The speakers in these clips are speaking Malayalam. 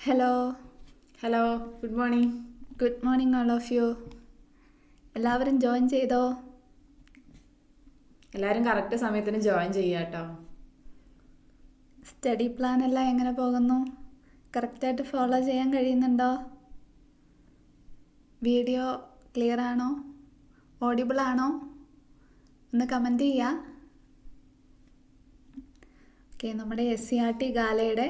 Hello hello good morning good morning all of you എല്ലാവരും ജോയിൻ ചെയ്തോ? എല്ലാവരും കറക്റ്റ് സമയത്തിന് ജോയിൻ ചെയ്യാട്ടോ കേട്ടോ സ്റ്റഡി പ്ലാൻ എല്ലാം എങ്ങനെ പോകുന്നു? കറക്റ്റായിട്ട് ഫോളോ ചെയ്യാൻ കഴിയുന്നുണ്ടോ? വീഡിയോ ക്ലിയർ ആണോ? ഓഡിബിൾ ആണോ? ഒന്ന് കമന്റ് ചെയ്യുക ഓക്കെ നമ്മുടെ എസ് സി ആർ ടി ഗാലയുടെ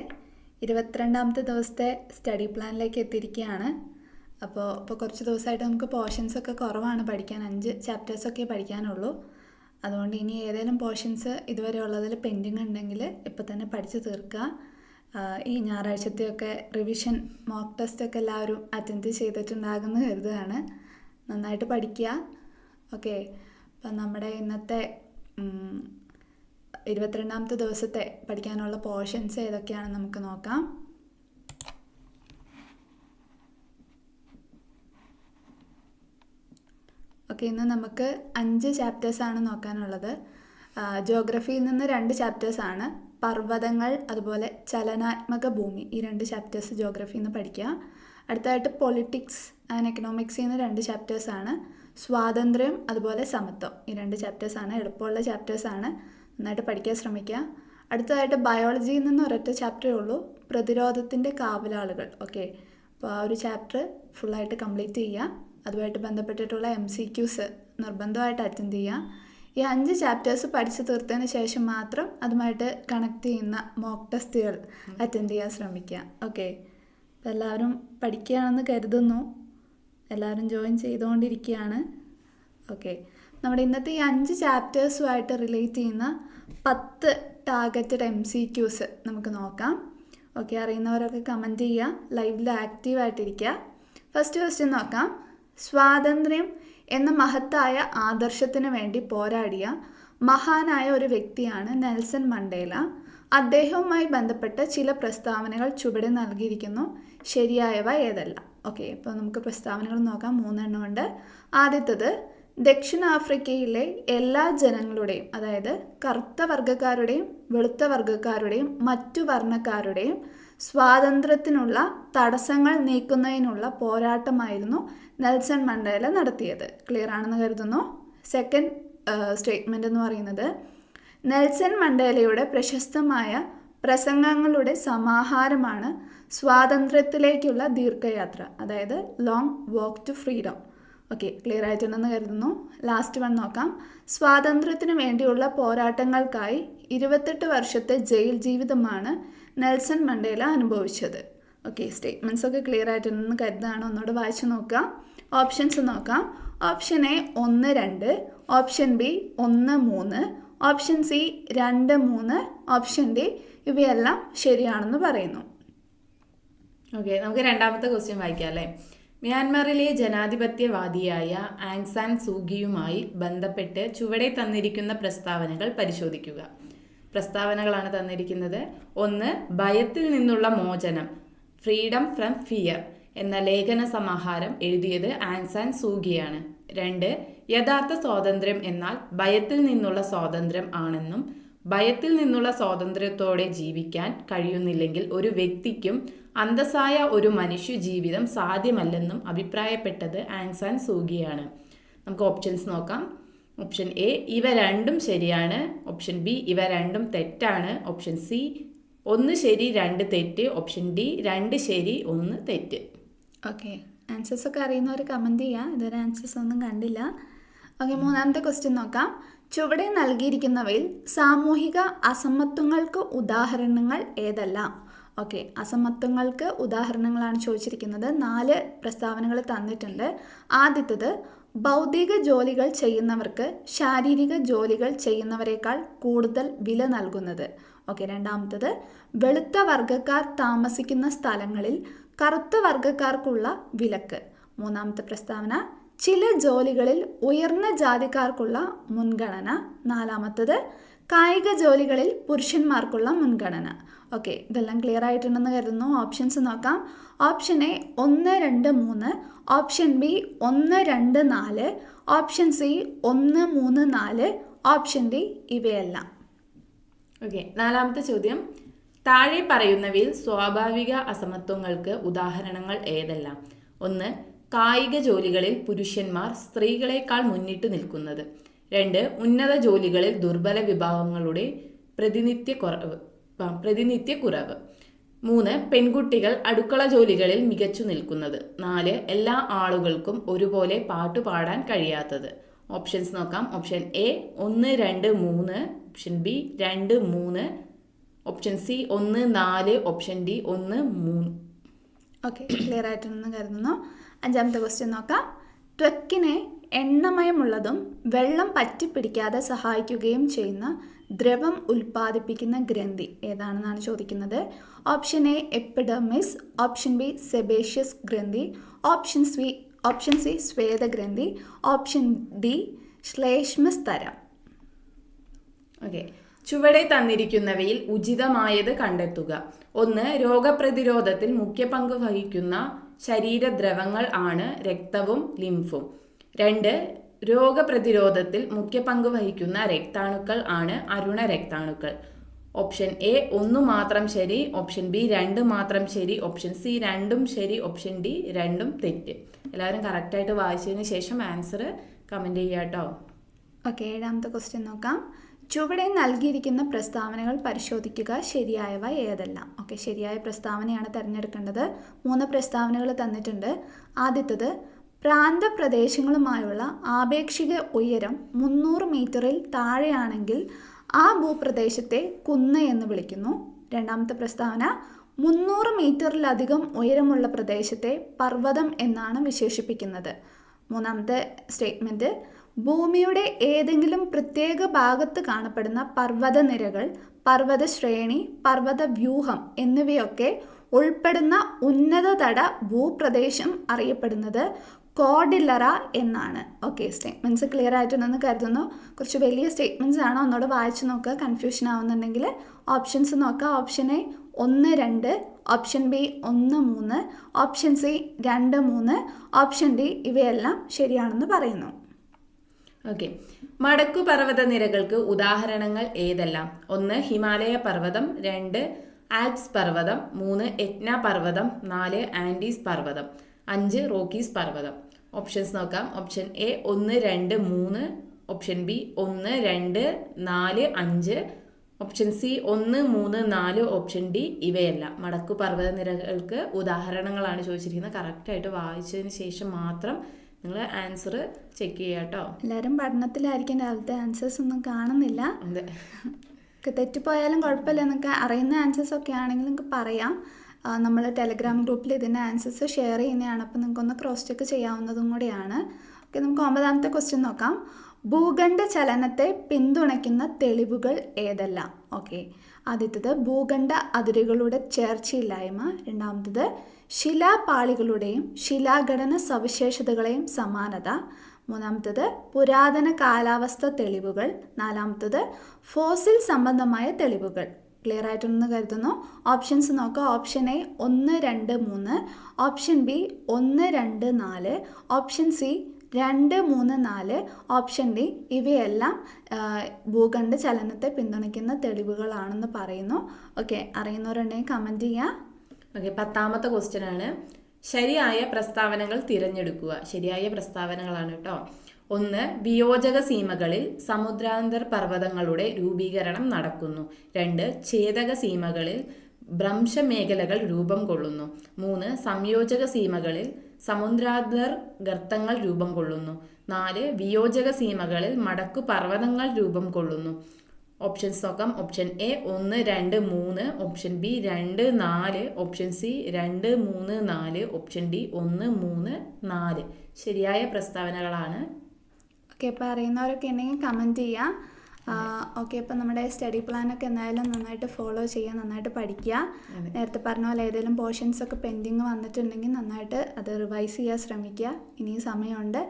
ഇരുപത്തിരണ്ടാമത്തെ ദിവസത്തെ സ്റ്റഡി പ്ലാനിലേക്ക് എത്തിയിരിക്കുകയാണ്. അപ്പോൾ ഇപ്പോൾ കുറച്ച് ദിവസമായിട്ട് നമുക്ക് പോർഷൻസ് ഒക്കെ കുറവാണ് പഠിക്കാൻ. അഞ്ച് ചാപ്റ്റേഴ്സൊക്കെ പഠിക്കാനുള്ളൂ. അതുകൊണ്ട് ഇനി ഏതെങ്കിലും പോർഷൻസ് ഇതുവരെ ഉള്ളതിൽ പെൻഡിങ് ഉണ്ടെങ്കിൽ ഇപ്പോൾ തന്നെ പഠിച്ചു തീർക്കുക. ഈ ഞായറാഴ്ചത്തെയൊക്കെ റിവിഷൻ മോക്ക് ടെസ്റ്റ് ഒക്കെ എല്ലാവരും അറ്റൻഡ് ചെയ്തിട്ടുണ്ടാകുമെന്ന് കരുതുകയാണ്. നന്നായിട്ട് പഠിക്കുക. ഓക്കെ. അപ്പം നമ്മുടെ ഇന്നത്തെ ഇരുപത്തിരണ്ടാമത്തെ ദിവസത്തെ പഠിക്കാനുള്ള പോർഷൻസ് ഏതൊക്കെയാണെന്ന് നമുക്ക് നോക്കാം. ഓക്കെ ഇന്ന് നമുക്ക് അഞ്ച് ചാപ്റ്റേഴ്സാണ് നോക്കാനുള്ളത്. ജോഗ്രഫിയിൽ നിന്ന് രണ്ട് ചാപ്റ്റേഴ്സാണ് പർവതങ്ങൾ അതുപോലെ ചലനാത്മക ഭൂമി ഈ രണ്ട് ചാപ്റ്റേഴ്സ് ജോഗ്രഫിയിൽ നിന്ന് പഠിക്കുക. അടുത്തതായിട്ട് പൊളിറ്റിക്സ് ആൻഡ് എക്കണോമിക്സിൽ നിന്ന് രണ്ട് ചാപ്റ്റേഴ്സാണ് സ്വാതന്ത്ര്യം അതുപോലെ സമത്വം ഈ രണ്ട് ചാപ്റ്റേഴ്സാണ് എളുപ്പമുള്ള ചാപ്റ്റേഴ്സാണ് നന്നായിട്ട് പഠിക്കാൻ ശ്രമിക്കുക. അടുത്തതായിട്ട് ബയോളജിയിൽ നിന്ന് ഒരൊറ്റ ചാപ്റ്ററേ ഉള്ളൂ. പ്രതിരോധത്തിന്റെ കാവലാളുകൾ. ഓക്കെ അപ്പോൾ ആ ഒരു ചാപ്റ്റർ ഫുള്ളായിട്ട് കംപ്ലീറ്റ് ചെയ്യുക. അതുമായിട്ട് ബന്ധപ്പെട്ടിട്ടുള്ള എം സി ക്യൂസ് നിർബന്ധമായിട്ട് അറ്റൻഡ് ചെയ്യുക. ഈ അഞ്ച് ചാപ്റ്റേഴ്സ് പഠിച്ചു തീർത്തതിന് ശേഷം മാത്രം അതുമായിട്ട് കണക്ട് ചെയ്യുന്ന മോക്ക് ടെസ്റ്റുകൾ അറ്റൻഡ് ചെയ്യാൻ ശ്രമിക്കുക. ഓക്കെ അപ്പോൾ എല്ലാവരും പഠിക്കുകയാണെന്ന് കരുതുന്നു. എല്ലാവരും ജോയിൻ ചെയ്തുകൊണ്ടിരിക്കുകയാണ്. ഓക്കെ നമ്മുടെ ഇന്നത്തെ ഈ അഞ്ച് ചാപ്റ്റേഴ്സുമായിട്ട് റിലേറ്റ് ചെയ്യുന്ന പത്ത് ടാർഗറ്റഡ് എം സി ക്യൂസ് നമുക്ക് നോക്കാം. ഓക്കെ അറിയുന്നവരൊക്കെ കമന്റ് ചെയ്യുക. ലൈവിൽ ആക്റ്റീവായിട്ടിരിക്കുക ഫസ്റ്റ് ക്വസ്റ്റ്യൻ നോക്കാം. സ്വാതന്ത്ര്യം എന്ന മഹത്തായ ആദർശത്തിന് വേണ്ടി പോരാടിയ മഹാനായ ഒരു വ്യക്തിയാണ് നെൽസൺ മണ്ടേല. അദ്ദേഹവുമായി ബന്ധപ്പെട്ട ചില പ്രസ്താവനകൾ ചുവടെ നൽകിയിരിക്കുന്നു. ശരിയായവ ഏതല്ല. ഓക്കെ അപ്പോൾ നമുക്ക് പ്രസ്താവനകൾ നോക്കാം. മൂന്നെണ്ണം ഉണ്ട്. ആദ്യത്തത് ദക്ഷിണാഫ്രിക്കയിലെ എല്ലാ ജനങ്ങളുടെയും അതായത് കറുത്ത വർഗക്കാരുടെയും വെളുത്ത വർഗക്കാരുടെയും മറ്റു വർണക്കാരുടെയും സ്വാതന്ത്ര്യത്തിനുള്ള തടസ്സങ്ങൾ നീക്കുന്നതിനുള്ള പോരാട്ടമായിരുന്നു നെൽസൺ മണ്ടേല നടത്തിയത്. ക്ലിയർ ആണെന്ന് കരുതുന്നു. സെക്കൻഡ് സ്റ്റേറ്റ്മെന്റ് എന്ന് പറയുന്നത് നെൽസൺ മണ്ടേലയുടെ പ്രശസ്തമായ പ്രസംഗങ്ങളുടെ സമാഹാരമാണ് സ്വാതന്ത്ര്യത്തിലേക്കുള്ള ദീർഘയാത്ര അതായത് long walk to freedom okay clear ആയിട്ടുണ്ടെന്ന് കരുതുന്നു. ലാസ്റ്റ് വൺ നോക്കാം. സ്വാതന്ത്ര്യത്തിന് വേണ്ടിയുള്ള പോരാട്ടങ്ങൾക്കായി ഇരുപത്തെട്ട് വർഷത്തെ ജയിൽ ജീവിതമാണ് നെൽസൺ മണ്ടേല അനുഭവിച്ചത്. ഓക്കെ സ്റ്റേറ്റ്മെന്റ്സ് ഒക്കെ ക്ലിയർ ആയിട്ടുണ്ടെന്ന് കരുതാണ് ഒന്നുകൂടെ വായിച്ചു നോക്കാം. ഓപ്ഷൻസ് നോക്കാം. ഓപ്ഷൻ എ ഒന്ന് രണ്ട് ഓപ്ഷൻ ബി ഒന്ന് മൂന്ന് ഓപ്ഷൻ സി രണ്ട് മൂന്ന് ഓപ്ഷൻ ഡി ഇവയെല്ലാം ശരിയാണെന്ന് പറയുന്നു. ഓക്കെ നമുക്ക് രണ്ടാമത്തെ ക്വസ്റ്റ്യൻ വായിക്കാം അല്ലേ? മ്യാൻമറിലെ ജനാധിപത്യവാദിയായ ആങ്സാൻ സൂഗിയുമായി ബന്ധപ്പെട്ട് ചുവടെ തന്നിരിക്കുന്ന പ്രസ്താവനകൾ പരിശോധിക്കുക. പ്രസ്താവനകളാണ് തന്നിരിക്കുന്നത്. ഒന്ന് ഭയത്തിൽ നിന്നുള്ള മോചനം ഫ്രീഡം ഫ്രം ഫിയർ എന്ന ലേഖന സമാഹാരം എഴുതിയത് ആങ്സാൻ സൂഗിയാണ് രണ്ട് യഥാർത്ഥ സ്വാതന്ത്ര്യം എന്നാൽ ഭയത്തിൽ നിന്നുള്ള സ്വാതന്ത്ര്യം ആണെന്നും ഭയത്തിൽ നിന്നുള്ള സ്വാതന്ത്ര്യത്തോടെ ജീവിക്കാൻ കഴിയുന്നില്ലെങ്കിൽ ഒരു വ്യക്തിക്കും അന്തസ്സായ ഒരു മനുഷ്യ ജീവിതം സാധ്യമല്ലെന്നും അഭിപ്രായപ്പെട്ടത് ആങ്സാൻ സൂഗിയാണ്. നമുക്ക് ഓപ്ഷൻസ് നോക്കാം. ഓപ്ഷൻ എ ഇവ രണ്ടും ശരിയാണ്. ഓപ്ഷൻ ബി ഇവ രണ്ടും തെറ്റാണ്. ഓപ്ഷൻ സി ഒന്ന് ശരി രണ്ട് തെറ്റ്. ഓപ്ഷൻ ഡി രണ്ട് ശരി ഒന്ന് തെറ്റ്. ഓക്കെ ആൻസേഴ്സ് ഒക്കെ അറിയുന്നവർ കമന്റ് ചെയ്യുക ഇതുവരെ ആൻസേഴ്സ് ഒന്നും കണ്ടില്ല. ഓക്കെ മൂന്നാമത്തെ ക്വസ്റ്റ്യൻ നോക്കാം. ചുവടെ നൽകിയിരിക്കുന്നവയിൽ സാമൂഹിക അസമത്വങ്ങൾക്ക് ഉദാഹരണങ്ങൾ ഏതെല്ലാം? ഓക്കെ അസമത്വങ്ങൾക്ക് ഉദാഹരണങ്ങളാണ് ചോദിച്ചിരിക്കുന്നത്. നാല് പ്രസ്താവനകൾ തന്നിട്ടുണ്ട്. ആദ്യത്തത് ഭൗതിക ജോലികൾ ചെയ്യുന്നവർക്ക് ശാരീരിക ജോലികൾ ചെയ്യുന്നവരെക്കാൾ കൂടുതൽ വില നൽകുന്നത്. ഓക്കെ രണ്ടാമത്തത് വെളുത്ത വർഗക്കാർ താമസിക്കുന്ന സ്ഥലങ്ങളിൽ കറുത്ത വർഗക്കാർക്കുള്ള വിലക്ക്. മൂന്നാമത്തെ പ്രസ്താവന ചില ജോലികളിൽ ഉയർന്ന ജാതിക്കാർക്കുള്ള മുൻഗണന. നാലാമത്തത് കായിക ജോലികളിൽ പുരുഷന്മാർക്കുള്ള മുൻഗണന. ഓക്കെ ഇതെല്ലാം ക്ലിയർ ആയിട്ടുണ്ടെന്ന് കരുതുന്നു. ഓപ്ഷൻസ് നോക്കാം. ഓപ്ഷൻ എ ഒന്ന് രണ്ട് മൂന്ന്. ഓപ്ഷൻ ബി ഒന്ന് രണ്ട് നാല്. ഓപ്ഷൻ സി ഒന്ന് മൂന്ന് നാല്. ഓപ്ഷൻ ഡി ഇവയെല്ലാം. ഓക്കെ നാലാമത്തെ ചോദ്യം. താഴെ പറയുന്നവയിൽ സ്വാഭാവിക അസമത്വങ്ങൾക്ക് ഉദാഹരണങ്ങൾ ഏതെല്ലാം? ഒന്ന് കായിക ജോലികളിൽ പുരുഷന്മാർ സ്ത്രീകളെക്കാൾ മുന്നിട്ട് നിൽക്കുന്നത്. രണ്ട് ഉന്നത ജോലികളിൽ ദുർബല വിഭാഗങ്ങളുടെ പ്രതിനിധ്യ കുറവ് പ്രതിനിധ്യ കുറവ്. മൂന്ന് പെൺകുട്ടികൾ അടുക്കള ജോലികളിൽ മികച്ചു നിൽക്കുന്നത്. നാല് എല്ലാ ആളുകൾക്കും ഒരുപോലെ പാട്ട് പാടാൻ കഴിയാത്തത്. ഓപ്ഷൻസ് നോക്കാം. ഓപ്ഷൻ എ ഒന്ന് രണ്ട് മൂന്ന്. ഓപ്ഷൻ ബി രണ്ട് മൂന്ന്. ഓപ്ഷൻ സി ഒന്ന് നാല്. ഓപ്ഷൻ ഡി ഒന്ന് മൂന്ന്. ഓക്കെ ക്ലിയർ ആയിട്ടുണ്ടെന്ന് കരുതുന്നു. അഞ്ചാമത്തെ ക്വസ്റ്റ്യൻ നോക്കാം. ത്വക്കിനെ എണ്ണമയമുള്ളതും വെള്ളം പറ്റിപ്പിടിക്കാതെ സഹായിക്കുകയും ചെയ്യുന്ന ദ്രവം ഉൽപ്പാദിപ്പിക്കുന്ന ഗ്രന്ഥി ഏതാണെന്നാണ് ചോദിക്കുന്നത്. Option A epididymis option B sebaceous ഗ്രന്ഥി. ഓപ്ഷൻ സി ഓപ്ഷൻ സി സ്വേദഗ്രന്ഥി ഓപ്ഷൻ ഡി ശ്ലേഷ്മസ്തരം. ഓക്കെ ചുവടെ തന്നിരിക്കുന്നവയിൽ ഉചിതമായത് കണ്ടെത്തുക. ഒന്ന് രോഗപ്രതിരോധത്തിൽ മുഖ്യ പങ്ക് വഹിക്കുന്ന ശരീരദ്രവങ്ങൾ ആണ് രക്തവും ലിംഫും രണ്ട് രോഗപ്രതിരോധത്തിൽ മുഖ്യ പങ്ക് വഹിക്കുന്ന രക്താണുക്കൾ ആണ് അരുണ രക്താണുക്കൾ. ഓപ്ഷൻ എ ഒന്ന് മാത്രം ശരി. ഓപ്ഷൻ ബി രണ്ട് മാത്രം ശരി. ഓപ്ഷൻ സി രണ്ടും ശരി. ഓപ്ഷൻ ഡി രണ്ടും തെറ്റ്. എല്ലാവരും കറക്റ്റായിട്ട് വായിച്ചതിന് ശേഷം ആൻസർ കമന്റ് ചെയ്യാട്ടോ. കേട്ടോ ഓക്കെ ഏഴാമത്തെ ക്വസ്റ്റ്യൻ നോക്കാം. ചുവടെ നൽകിയിരിക്കുന്ന പ്രസ്താവനകൾ പരിശോധിക്കുക ശരിയായവ ഏതെല്ലാം? ഓക്കെ ശരിയായ പ്രസ്താവനയാണ് തിരഞ്ഞെടുക്കേണ്ടത്. മൂന്ന് പ്രസ്താവനകൾ തന്നിട്ടുണ്ട്. ആദ്യത്തത് പ്രാന്തപ്രദേശങ്ങളുമായുള്ള ആപേക്ഷിക ഉയരം മുന്നൂറ് മീറ്ററിൽ താഴെയാണെങ്കിൽ ആ ഭൂപ്രദേശത്തെ കുന്ന് എന്ന് വിളിക്കുന്നു. രണ്ടാമത്തെ പ്രസ്താവന മുന്നൂറ് മീറ്ററിലധികം ഉയരമുള്ള പ്രദേശത്തെ പർവതം എന്നാണ് വിശേഷിപ്പിക്കുന്നത്. മൂന്നാമത്തെ സ്റ്റേറ്റ്മെന്റ് ഭൂമിയുടെ ഏതെങ്കിലും പ്രത്യേക ഭാഗത്ത് കാണപ്പെടുന്ന പർവത നിരകൾ പർവത ശ്രേണി പർവത വ്യൂഹം എന്നിവയൊക്കെ ഉൾപ്പെടുന്ന ഉന്നതതട ഭൂപ്രദേശം അറിയപ്പെടുന്നത് കോഡില്ലറ എന്നാണ്. ഓക്കെ സ്റ്റേറ്റ്മെന്റ്സ് ക്ലിയർ ആയിട്ടുണ്ടെന്ന് കരുതുന്നു. കുറച്ച് വലിയ സ്റ്റേറ്റ്മെന്റ്സ് ആണ്? ഒന്നോട് വായിച്ചു നോക്കുക കൺഫ്യൂഷൻ ആവുന്നുണ്ടെങ്കിൽ ഓപ്ഷൻസ് നോക്കുക ഓപ്ഷൻ എ ഒന്ന് രണ്ട് ഓപ്ഷൻ ബി ഒന്ന് മൂന്ന് ഓപ്ഷൻ സി രണ്ട് മൂന്ന് ഓപ്ഷൻ ഡി ഇവയെല്ലാം ശരിയാണെന്ന് പറയുന്നു. ഓക്കെ മടക്കു പർവത നിരകൾക്ക് ഉദാഹരണങ്ങൾ ഏതെല്ലാം? ഒന്ന് ഹിമാലയ പർവതം രണ്ട് ആൽപ്സ് പർവതം മൂന്ന് എറ്റ്ന പർവതം നാല് ആൻഡീസ് പർവതം അഞ്ച് റോക്കീസ് പർവതം. ഓപ്ഷൻസ് നോക്കാം. ഓപ്ഷൻ എ ഒന്ന് രണ്ട് മൂന്ന്. ഓപ്ഷൻ ബി ഒന്ന് രണ്ട് നാല് അഞ്ച്. ഓപ്ഷൻ സി ഒന്ന് മൂന്ന് നാല്. Option D ഇവയല്ല. മടക്കു പർവത നിരകൾക്ക് ഉദാഹരണങ്ങളാണ് ചോദിച്ചിരിക്കുന്നത്. കറക്റ്റായിട്ട് വായിച്ചതിന് ശേഷം മാത്രം നിങ്ങൾ ആൻസർ ചെക്ക് ചെയ്യുക കേട്ടോ എല്ലാവരും പഠനത്തിലായിരിക്കും. രാവിലത്തെ ആൻസേഴ്സ് ഒന്നും കാണുന്നില്ല. അതെ. തെറ്റിപ്പോയാലും കുഴപ്പമില്ല. നിങ്ങൾക്ക് അറിയുന്ന ആൻസേഴ്സ് ഒക്കെ ആണെങ്കിൽ നിങ്ങൾക്ക് പറയാം. നമ്മൾ ടെലഗ്രാം ഗ്രൂപ്പിൽ ഇതിന്റെ ആൻസേഴ്സ് ഷെയർ ചെയ്യുന്നതാണ്. അപ്പോൾ നിങ്ങൾക്കൊന്ന് ക്രോസ് ചെക്ക് ചെയ്യാവുന്നതും കൂടിയാണ്. ഓക്കെ നമുക്ക് ഒമ്പതാമത്തെ ക്വസ്റ്റ്യൻ നോക്കാം. ഭൂഖണ്ഡ ചലനത്തെ പിന്തുണയ്ക്കുന്ന തെളിവുകൾ ഏതെല്ലാം? ഓക്കെ ആദ്യത്തത് ഭൂഖണ്ഡ അതിരുകളുടെ ചേർച്ചയില്ലായ്മ. രണ്ടാമത്തത് ശിലാപാളികളുടെയും ശിലാഘടന സവിശേഷതകളെയും സമാനത. മൂന്നാമത്തത് പുരാതന കാലാവസ്ഥ തെളിവുകൾ. നാലാമത്തത് ഫോസിൽ സംബന്ധമായ തെളിവുകൾ. ക്ലിയർ ആയിട്ടുണ്ടെന്ന് കരുതുന്നു. ഓപ്ഷൻസ് നോക്കുക ഓപ്ഷൻ എ ഒന്ന് രണ്ട് മൂന്ന്. ഓപ്ഷൻ ബി ഒന്ന് രണ്ട് നാല്. ഓപ്ഷൻ സി രണ്ട് മൂന്ന് നാല് ഓപ്ഷൻ ഡി ഇവയെല്ലാം ഭൂഖണ്ഡ ചലനത്തെ പിന്തുണയ്ക്കുന്ന തെളിവുകളാണെന്ന് പറയുന്നു. ഓക്കെ അറിയുന്നവരുണ്ടെങ്കിൽ കമന്റ് ചെയ്യുക ഓക്കെ പത്താമത്തെ ക്വസ്റ്റ്യൻ ആണ്. ശരിയായ പ്രസ്താവനകൾ തിരഞ്ഞെടുക്കുക. ശരിയായ പ്രസ്താവനകളാണ് കേട്ടോ. ഒന്ന് വിയോജക സീമകളിൽ സമുദ്രാന്തർ പർവതങ്ങളുടെ രൂപീകരണം നടക്കുന്നു. രണ്ട് ഛേദക സീമകളിൽ ഭ്രംശമേഖലകൾ രൂപം കൊള്ളുന്നു. മൂന്ന് സംയോജക സീമകളിൽ സമുദ്രാന്തർ ഗർത്തങ്ങൾ രൂപം കൊള്ളുന്നു. നാല് വിയോജക സീമകളിൽ മടക്കു പർവതങ്ങൾ രൂപം കൊള്ളുന്നു. ഓപ്ഷൻ നോക്കാം ഓപ്ഷൻ എ ഒന്ന് രണ്ട് മൂന്ന് ഓപ്ഷൻ ബി രണ്ട് നാല് ഓപ്ഷൻ സി രണ്ട് മൂന്ന് നാല് ഓപ്ഷൻ ഡി ഒന്ന് മൂന്ന് നാല്. ശരിയായ പ്രസ്താവനകളാണ്. ഓക്കെ അപ്പോൾ അറിയുന്നവരൊക്കെ ഉണ്ടെങ്കിൽ കമന്റ് ചെയ്യാം. ഓക്കെ ഇപ്പം നമ്മുടെ സ്റ്റഡി പ്ലാനൊക്കെ എന്തായാലും നന്നായിട്ട് ഫോളോ ചെയ്യുക നന്നായിട്ട് പഠിക്കുക. നേരത്തെ പറഞ്ഞ പോലെ ഏതെങ്കിലും പോർഷൻസ് ഒക്കെ പെൻഡിങ് വന്നിട്ടുണ്ടെങ്കിൽ നന്നായിട്ട് അത് റിവൈസ് ചെയ്യാൻ ശ്രമിക്കുക. ഇനിയും സമയമുണ്ട്.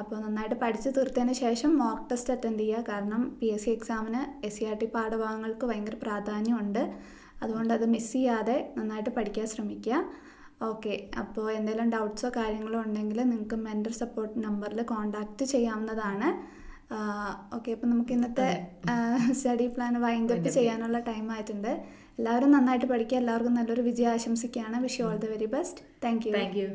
അപ്പോൾ നന്നായിട്ട് പഠിച്ചു തീർത്തതിന് ശേഷം മോക്ക് ടെസ്റ്റ് അറ്റൻഡ് ചെയ്യുക. കാരണം പി എസ് സി എക്സാമിന് എസ് സി ആർ ടി പാഠഭാഗങ്ങൾക്ക് ഭയങ്കര പ്രാധാന്യമുണ്ട്. അതുകൊണ്ട് അത് മിസ് ചെയ്യാതെ നന്നായിട്ട് പഠിക്കാൻ ശ്രമിക്കുക. ഓക്കെ അപ്പോൾ എന്തെങ്കിലും ഡൗട്ട്സോ കാര്യങ്ങളോ ഉണ്ടെങ്കിൽ നിങ്ങൾക്ക് മെന്റർ സപ്പോർട്ട് നമ്പറിൽ കോൺടാക്റ്റ് ചെയ്യാവുന്നതാണ്. ഓക്കെ അപ്പം നമുക്ക് ഇന്നത്തെ സ്റ്റഡി പ്ലാൻ വൈൻഡ് അപ്പ് ചെയ്യാനുള്ള ടൈം ആയിട്ടുണ്ട്. എല്ലാവരും നന്നായിട്ട് പഠിക്കുക. എല്ലാവർക്കും നല്ലൊരു വിജയം ആശംസിക്കുകയാണ് wish you all the very best. Thank you. Thank you.